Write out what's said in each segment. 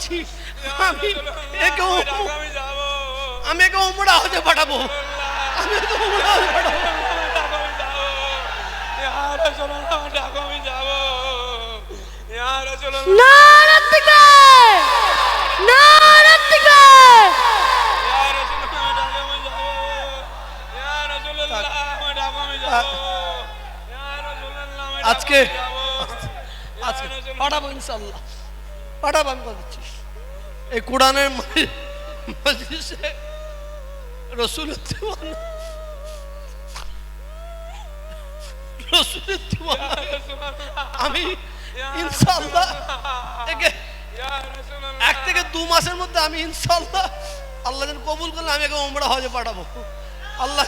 পারছি আমি একে আমি একে উমরা হতে পাঠাবো। আমি একে উমরা হতে পাঠাবো। আজকে আজকে পাঠাবো ইনশাল্লাহ পাঠাবান করছিস। এই কোরআনের রসুল আমি এক থেকে দু মাসের মধ্যে আমি ইনশাল্লাহ আল্লাহ যেন কবুল করলে আমি একে ওমরা হজে পাঠাবো। আল্লাহ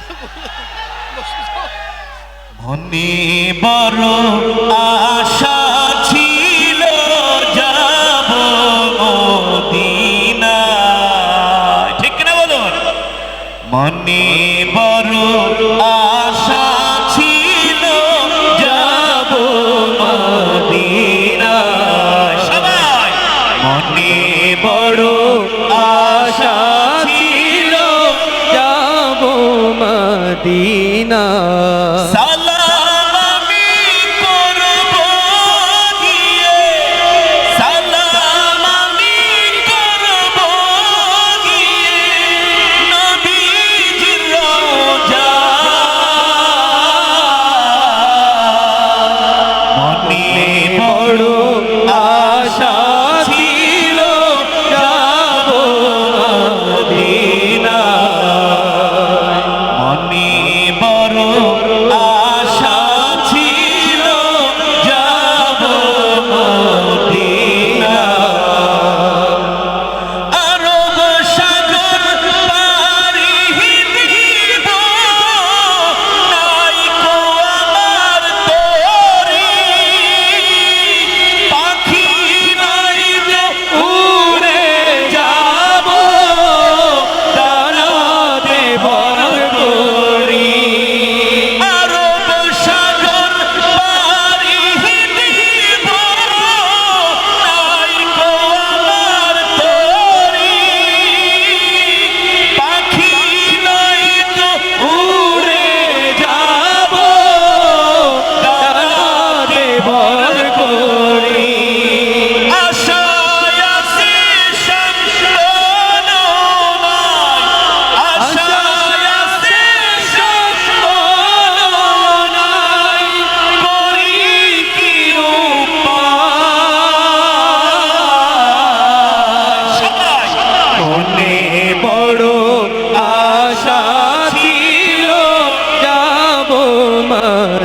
বড় আশা the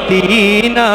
মদিনা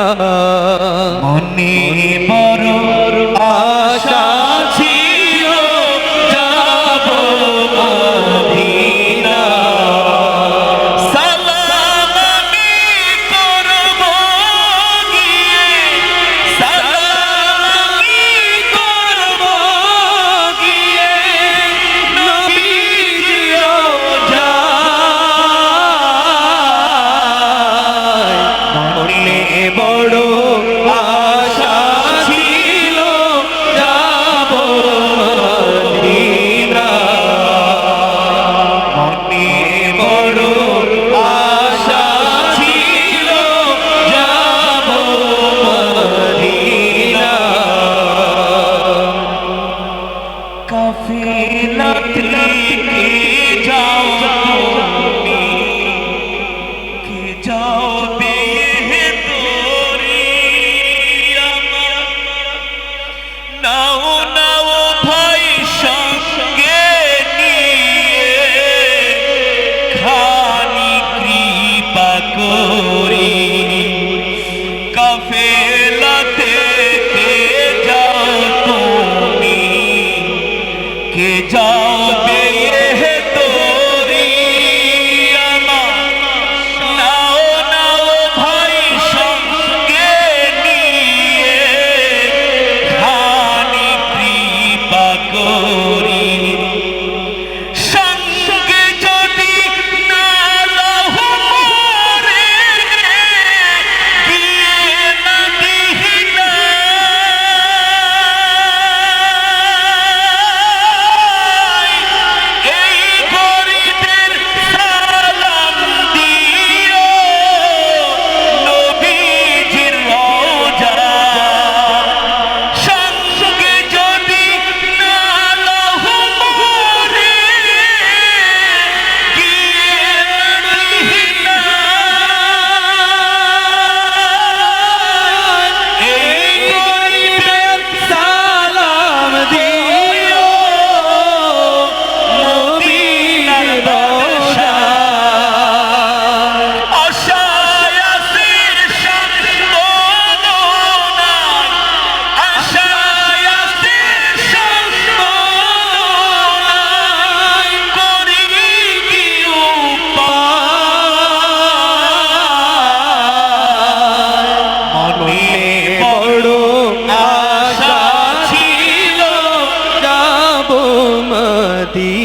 যাও বেরিয়ে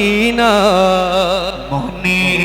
মদিনা মনে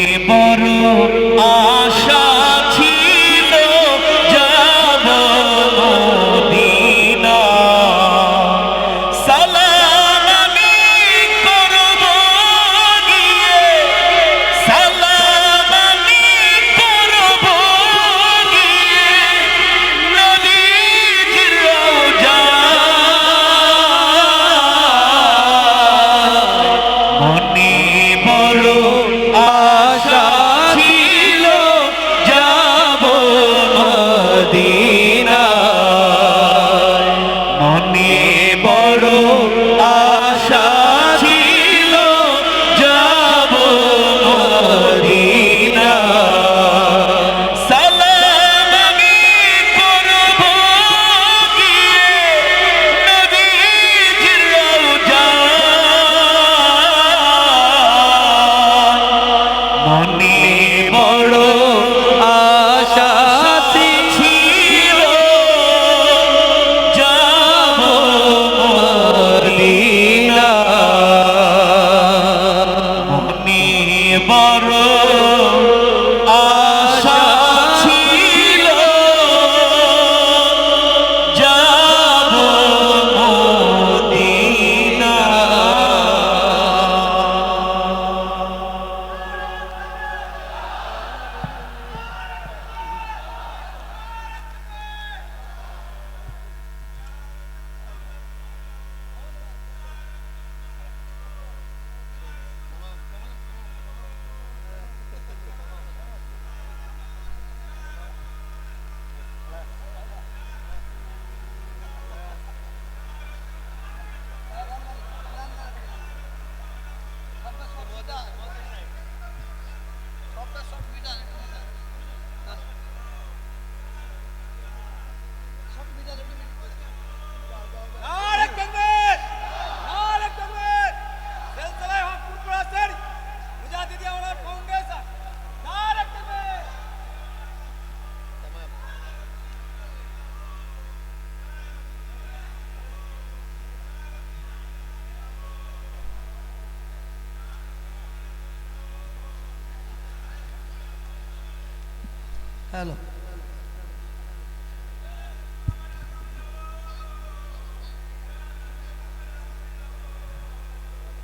হ্যালো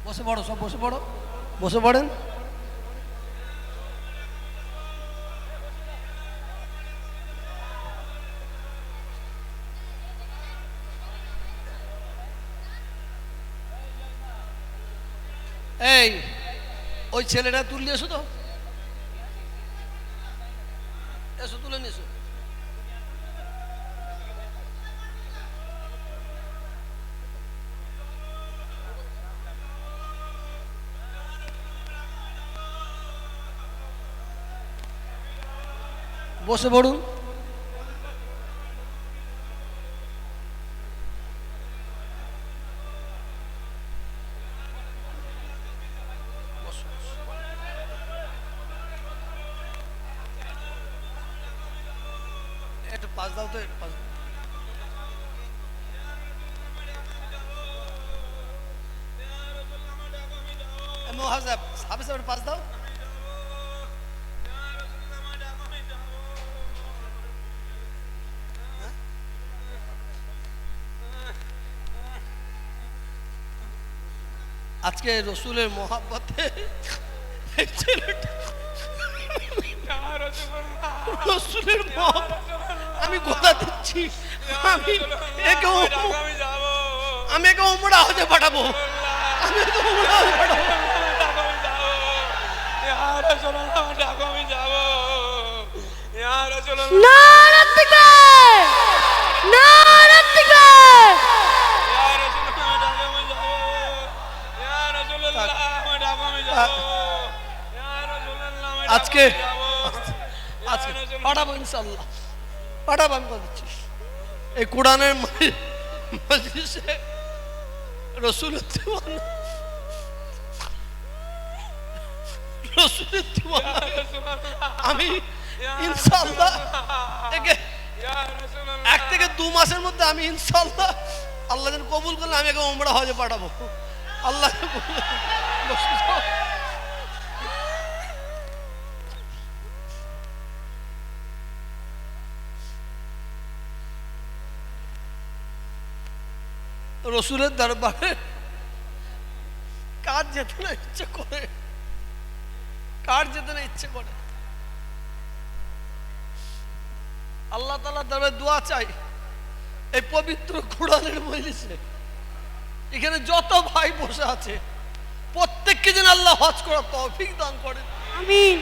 বসে পড়ো সব বসে পড়ো। বসে পড়েন। এই ওই ছেলেটা তুললি এসো তো এসো তুলে নিয়েছো। বসে পড়ুন। পাশ দাও তো পাশ দাও। হাফিজ আজকে রসুলের মহাব্বতে রসুলের মহাব্বত আমি কথা দিচ্ছি। আমি একে আমি একে উমরা হতে পাঠাবো। আমি একে উমরা হতে পাঠাবো। আজকে আজকে পাঠাবো ইনশাল্লাহ কথা দিচ্ছি এই কোরআনের মজ- মজলিসে দিওয়ানা। আমি ইনশাল্লাহ একে এক থেকে দু মাসের মধ্যে আমি ইনশাল্লাহ আল্লাহ কবুল করলে আমি একে ওমরা হজে পাঠাবো। আল্লাহ রসুলের দরবারে। কার যেতে না ইচ্ছে করে কার যেতে না ইচ্ছে করে। আল্লাহ তালা দরবারে দোয়া চাই এই পবিত্র কোরআনের মজলিসে। এখানে যত ভাই বসে আছে প্রত্যেককে যেন আল্লাহ হজ করার তৌফিক দান করেন। আমিন।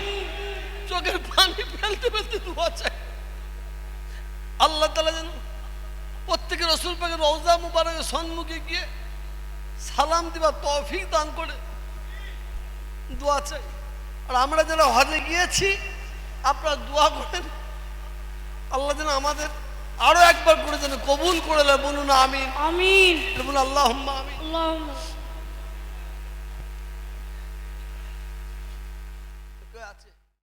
চোখের পানি ফেলতে ফেলতে দোয়া চাই। আল্লাহ তালা যেন প্রত্যেকে রসুল পাকে রওজা মুবারকের সন্মুখে গিয়ে সালাম দিবা তৌফিক দান করে দোয়া চাই। আর আমরা যারা হজে গিয়েছি আপনারা দোয়া করেন। আল্লাহ যেন আমাদের আরও একবার করে যেন কবুল করে বলুন আমিন। আমিন। বলুন আল্লাহ আমিন।